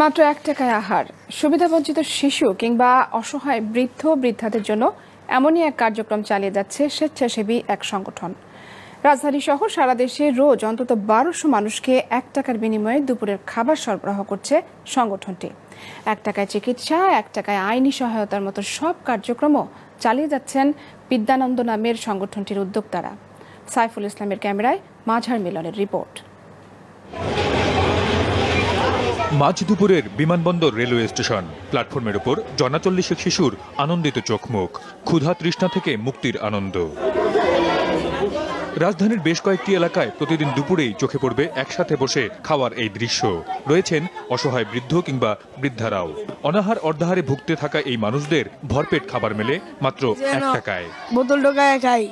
মাত্র এক টাকায় আহার। সুবিধাবঞ্চিত শিশু কিংবা অসহায় বৃদ্ধ বৃদ্ধাদের জন্য এমনই এক কার্যক্রম চালিয়ে যাচ্ছে স্বেচ্ছাসেবী এক সংগঠন। রাজধানী সহ সারা দেশে রোজ অন্তত বারোশো মানুষকে এক টাকার বিনিময়ে দুপুরের খাবার সরবরাহ করছে সংগঠনটি। এক টাকায় চিকিৎসা, এক টাকায় আইনি সহায়তার মতো সব কার্যক্রমও চালিয়ে যাচ্ছেন বিদ্যানন্দ নামের সংগঠনটির উদ্যোক্তারা। সাইফুল ইসলামের ক্যামেরায় মাঝার মিলনের রিপোর্ট। মাঝ দুপুরের বিমানবন্দর রেলওয়ে স্টেশন। প্ল্যাটফর্মের উপর জনাচল্লিশেক শিশুর আনন্দিত চোখমুখ ক্ষুধা তৃষ্ণা থেকে মুক্তির আনন্দ। রাজধানীর বেশ কয়েকটি এলাকায় প্রতিদিন দুপুরেই চোখে পড়বে একসাথে বসে খাওয়ার এই দৃশ্য। রয়েছেন অসহায় বৃদ্ধ কিংবা বৃদ্ধারাও। অনাহার অর্ধাহারে ভুগতে থাকা এই মানুষদের ভরপেট খাবার মেলে মাত্র এক টাকায়। বোতল খাই।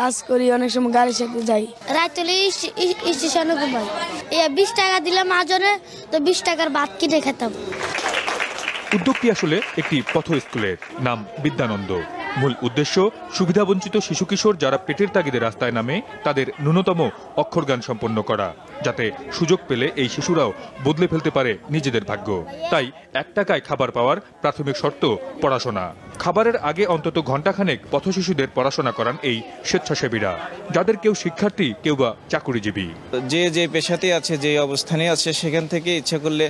কাজ করি অনেক সময় গাড়ির সাথে যাই। রাত্রে স্টেশনে ঘুমাই। এ বিশ টাকা দিলাম মাজনে তো বিশ টাকার ভাত কিনে খেতাম। উদ্যোগটি আসলে একটি পথ স্কুলের নাম বিদ্যানন্দ। মূল উদ্দেশ্য সুবিধাবঞ্চিত শিশু কিশোর যারা পেটের তাগিদে রাস্তায় নামে তাদের ন্যূনতম অক্ষরজ্ঞান সম্পন্ন করা যাতে সুযোগ পেলে এই শিশুরাও বদলে ফেলতে পারে নিজেদের ভাগ্য। তাই এক টাকায় খাবার পাওয়ার প্রাথমিক শর্ত পড়াশোনা। খাবারের আগে অন্তত ঘণ্টাখানেক পথশিশুদের পড়াশোনা করান এই স্বেচ্ছাসেবীরা যাদের কেউ শিক্ষার্থী কেউ বা চাকুরিজীবী। যে যে পেশাতে আছে যে অবস্থানে আছে সেখান থেকে ইচ্ছা করলে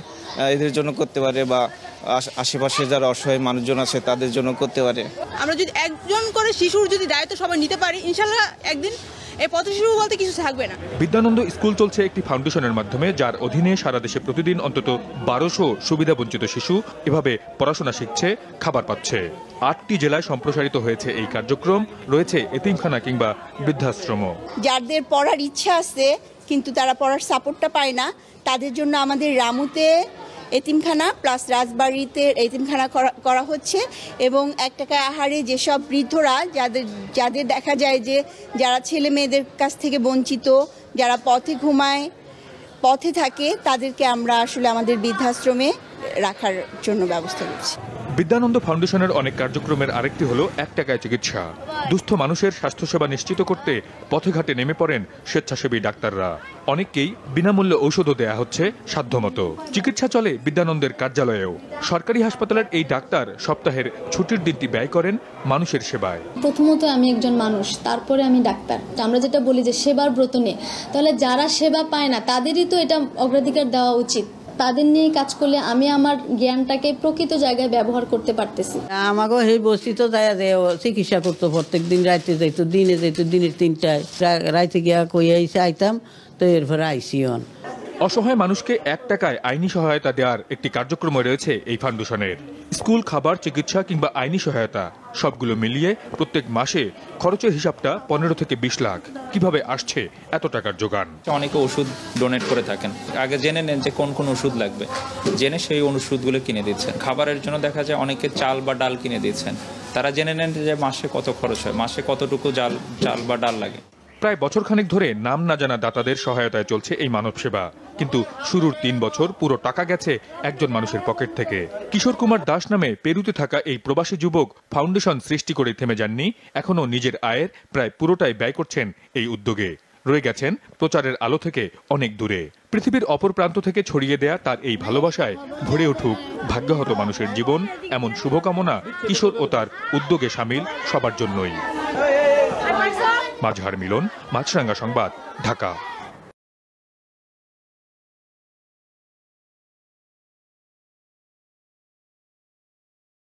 এদের জন্য করতে পারে বা আশেপাশে যারা অসহায় মানুষজন আছে তাদের জন্য করতে পারে। আমরা যদি একজন করে শিশুর যদি দায়িত্ব সবাই নিতে পারি ইনশাল্লাহ একদিন এই পথ শিশু বলতে কিছু থাকবে না। বিদ্যানন্দ স্কুল চলছে একটি ফাউন্ডেশনের মাধ্যমে যার অধীনে সারা দেশে প্রতিদিন অন্তত বারোশো সুবিধাবঞ্চিত শিশু এভাবে পড়াশোনা শিখছে খাবার পাচ্ছে। আটটি জেলায় সম্প্রসারিত হয়েছে এই কার্যক্রম। রয়েছে এতিমখানা কিংবা বৃদ্ধাশ্রমও। যাদের পড়ার ইচ্ছা আছে কিন্তু তারা পড়ার সাপোর্টটা পায় না তাদের জন্য আমাদের রামুতে এতিমখানা প্লাস রাজবাড়িতে এতিমখানা করা- হচ্ছে এবং এক টাকা আহারে যেসব বৃদ্ধরা যাদের যাদের দেখা যায় যে যারা ছেলে মেয়েদের কাছ থেকে বঞ্চিত, যারা পথে ঘুমায়, পথে থাকে, তাদেরকে আমরা আসলে আমাদের বৃদ্ধাশ্রমে রাখার জন্য ব্যবস্থা করছি। বিদ্যানন্দ ফাউন্ডেশনের অনেক কার্যক্রমের আরেকটি হলো এক টাকায় চিকিৎসা। দুস্থ মানুষের স্বাস্থ্যসেবা নিশ্চিত করতে পথে ঘাটে নেমে পড়েন স্বেচ্ছাসেবী ডাক্তাররা। অনেককেই বিনামূল্যে ঔষধও দেয়া হচ্ছে সাধ্যমতো। চিকিৎসা চলে বিদ্যানন্দের কার্যালয়েও। সরকারি হাসপাতালের এই ডাক্তার সপ্তাহের ছুটির দিনটি ব্যয় করেন মানুষের সেবায়। প্রথমত আমি একজন মানুষ, তারপরে আমি ডাক্তার। আমরা যেটা বলি যে সেবার ব্রত নিয়ে তাহলে যারা সেবা পায় না, তাদেরই তো এটা অগ্রাধিকার দেওয়া উচিত। তাদের নিয়ে কাজ করলে আমি আমার জ্ঞানটাকে প্রকৃত জায়গায় ব্যবহার করতে পারতেছি। আমাকে সেই বস্তি তো যায় চিকিৎসা করতো প্রত্যেক দিন, রাইতে যাইতো, দিনে যাইতো, দিনের তিনটায়। রাইতে গিয়া কইয়া আইতাম, তো এরপরে আইসি অন। অসহায় মানুষকে এক টাকায় আইনি সহায়তা দেওয়ার একটি কার্যক্রম রয়েছে এই ফাউন্ডেশনের। স্কুল খাবার চিকিৎসা কিংবা আইনি সহায়তা সবগুলো মিলিয়ে প্রত্যেক মাসে খরচের হিসাবটা পনেরো থেকে বিশ লাখ। কীভাবে আসছে এত টাকার যোগান? অনেকে ওষুধ ডোনেট করে থাকেন। আগে জেনে নেন যে কোন কোন ওষুধ লাগবে। জেনে সেই ওষুধগুলো কিনে দিচ্ছেন। খাবারের জন্য দেখা যায় অনেকে চাল বা ডাল কিনে দিচ্ছেন। তারা জেনে নেন যে মাসে কত খরচ হয় মাসে কতটুকু জাল চাল বা ডাল লাগে। প্রায় বছরখানেক ধরে নাম না জানা দাতাদের সহায়তায় চলছে এই মানব সেবা। কিন্তু শুরুর তিন বছর পুরো টাকা গেছে একজন মানুষের পকেট থেকে। কিশোর কুমার দাস নামে পেরুতে থাকা এই প্রবাসী যুবক ফাউন্ডেশন সৃষ্টি করে থেমে যাননি এখনও নিজের আয়ের প্রায় পুরোটাই ব্যয় করছেন এই উদ্যোগে। রয়ে গেছেন প্রচারের আলো থেকে অনেক দূরে। পৃথিবীর অপর প্রান্ত থেকে ছড়িয়ে দেয়া তার এই ভালোবাসায় ভরে উঠুক ভাগ্যহত মানুষের জীবন এমন শুভকামনা কিশোর ও তার উদ্যোগে সামিল সবার জন্যই। মাঝহার মিলন মাছরাঙ্গা সংবাদ ঢাকা।